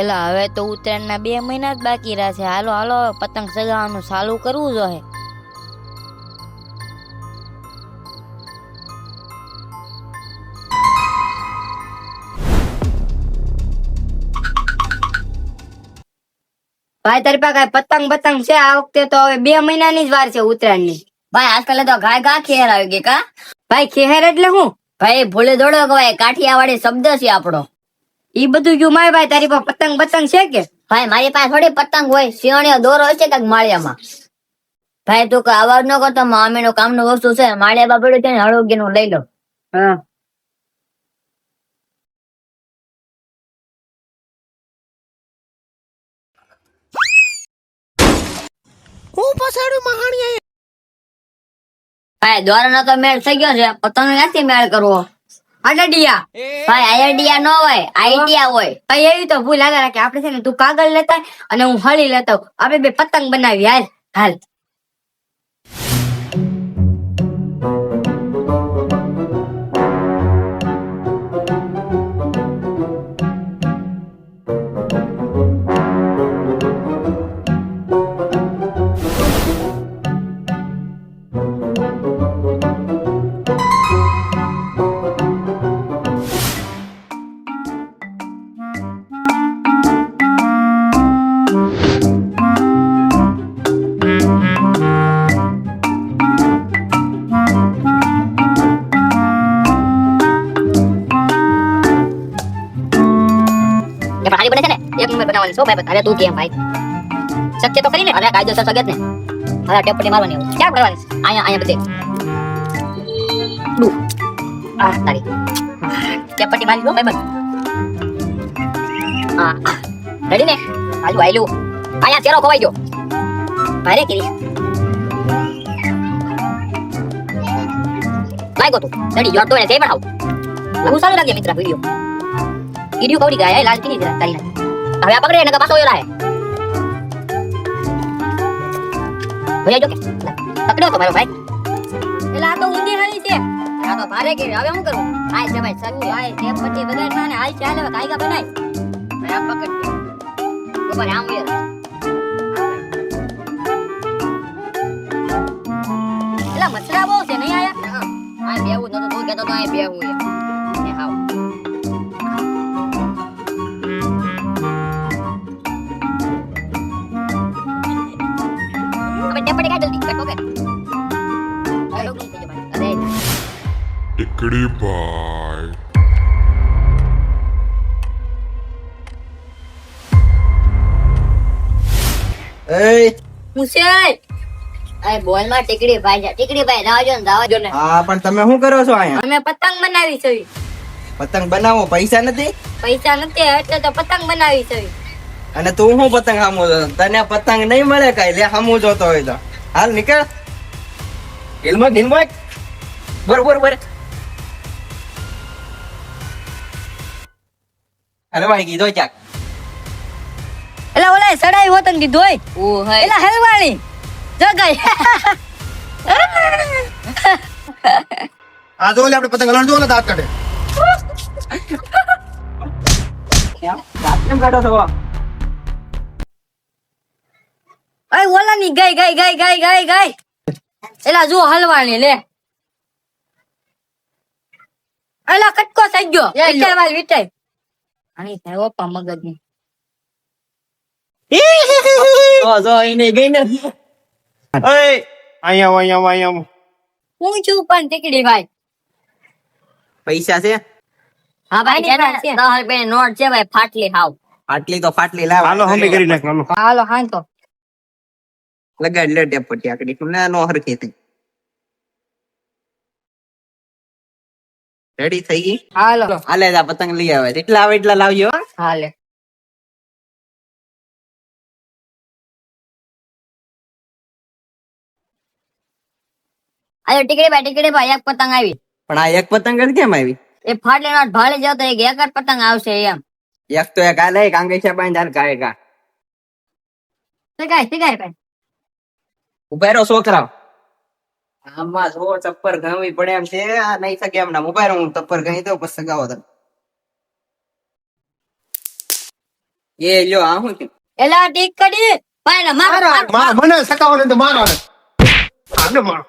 એલા, હવે તો ઉત્તરાયણના બે મહિના જ બાકી રહ્યા છે. હાલો હાલો પતંગ સગાવવાનું ચાલુ કરવું જોઈએ ભાઈ, તારી પાસે પતંગ પતંગ છે? આ વખતે તો હવે બે મહિનાની જ વાર છે ઉત્તરાયણની. ભાઈ આજકાલ તો ઘા ઘા ખેર આવી ગઈ કા? ભાઈ ખેર એટલે હું? ભાઈ ભૂલે દોડો ગવાય કાઠિયાવાડી શબ્દ છે આપણો. ઈ બધું જો માય ભાઈ? તારી પાસે પતંગ પતંગ છે કે? ભાઈ મારી પાસે થોડી પતંગ હોય. સિંહણીઓ દોરો હોય છે કંઈક માળિયામાં. ભાઈ તું કઈ અવાજ ન કરતો મામી નું કામનું વસ્તુ છે. માળિયા બાપડું છે ને હળવગી નું લઈ લો. હા. ભાઈ દ્વારા નો તો મેળ થઈ ગયો છે પતંગ નથી મેળ કરવો? અડડિયા ભાઈ આઈડિયા નો હોય આઈડિયા હોય. ભાઈ એવી તો ભૂલ આગળ રાખે આપણે છે ને તું કાગળ લેતા અને હું હળી લેતો આપડે આપણે બે પતંગ બનાવી હાલ હાલ. બનાવવાની શું ભાઈ અરે તું કેમ ભાઈ? શક્ય તો કરીને અરે કાયદેસર સગત ને. અરે ટેપટી મારવાની હોય. ક્યાં કરવાની અહીંયા અહીંયા બધે. ડુ. આ તારી. ટેપટી મારી દો ભાઈ હા રેડી ને? આલુ આલુ અહીંયા ચેરો ખોવાઈ ગયો. ભારે કરી. લાગ્યો તું. રેડી જોડતો ને તે પણ આવું સારું લાગે મિત્ર વીડિયો વીડિયો કવડી ગયા લાલ કીની જરા તારી. નાખી. હવે આ પકડે ને પાછો વયો રાહે ભૈયા જો કે લા, પકડ્યો તો મારો ભાઈ એટલે આ તો ઊંધી હળી છે આ તો ભારે કે હવે હું કરું હાય છે ભાઈ સગું ભાઈ તે પછી વગર ના ને હાલ ચાલે હવે કાયગા બનાય ભાઈ આ પકડ ઉપર આમ વેર એટલે મછરા બહુ છે નહીં આયા આ બેવું નતો તું કહેતો તો આ બેવું ટીકડી ભાઈ એ હું અરે બોલમાં ટીકડી ભાઈ છે. ટીકડી ભાઈ રાવજો ને રાવજો ને. હા પણ તમે શું કરો છો અહીંયા? અમે પતંગ બનાવી છે. પતંગ બનાવો? પૈસા નથી? પૈસા નથી એટલે તો પતંગ બનાવી છે. અને તું શું પતંગ હામું છો? તને પતંગ નહીં મળે કઈ? લે હામું જોતો હોય તો. હાલ નીકળ. દિલમાં હિલમત બર બર ભાઈ કીધો ચાક એટલે ઓલા સડાઈ હોતન કીધો ઓ હે. એટલે હલવાણી. જગાઈ આ જો આપણે પતંગ હલાણ જો ને દાંત કાઢે. કેમ કાઢો છો? અય ઓલાની ગઈ ગઈ ગઈ ગઈ ગઈ ગઈ એલા જો હલવાણી લે. એલા કટકો થઈ ગયો. વિટાય. આની થાય ઓપા મગજની જો જો એને ગઈ ને ઓય અહીંયા અહીંયા અહીંયા હું છું પણ ટીકડી ભાઈ. પૈસા છે? હા ભાઈ. દસ રૂપિયાની નોટ છે ભાઈ ફાટલી હાવ. ફાટલી તો ફાટલી લાવ. હાલો હમી કરી નાખ હાલો હાલો હા તો લગાડ લે ટેપ આકડી. તું ના નો હરખી થઈ. રેડી થઈ ગઈ? હાલો. હાલે જા પતંગ લઈ આવે. જેટલા આવે એટલા લાવજો હાલે. અરે ટીકડી ભાઈ ટીકડી ભાઈ એક પતંગ આવી. પણ આ એક પતંગ જ કેમ આવી? એ ફાટલી નોટ ભાડે જાવ તો એક એક જ પતંગ આવશે એમ. એક તો એક આલે એક કાંગે છે પાંચ હાલ કાય કા શીખાય શીખાય ભાઈ. ઉભેરો છોકરાઓ. આમાં જો ચપ્પર ગામી પડે એમ છે આ નહીં શકે એમ ના મોબાઈલ હું ચપ્પર ઘાઈ દઉં પછી સગાવો તમે એ લ્યો આ હું? એલા ટીક કરી મારો મારો, મારો, મને સકાવો ને તો મારો ને. આને મારો.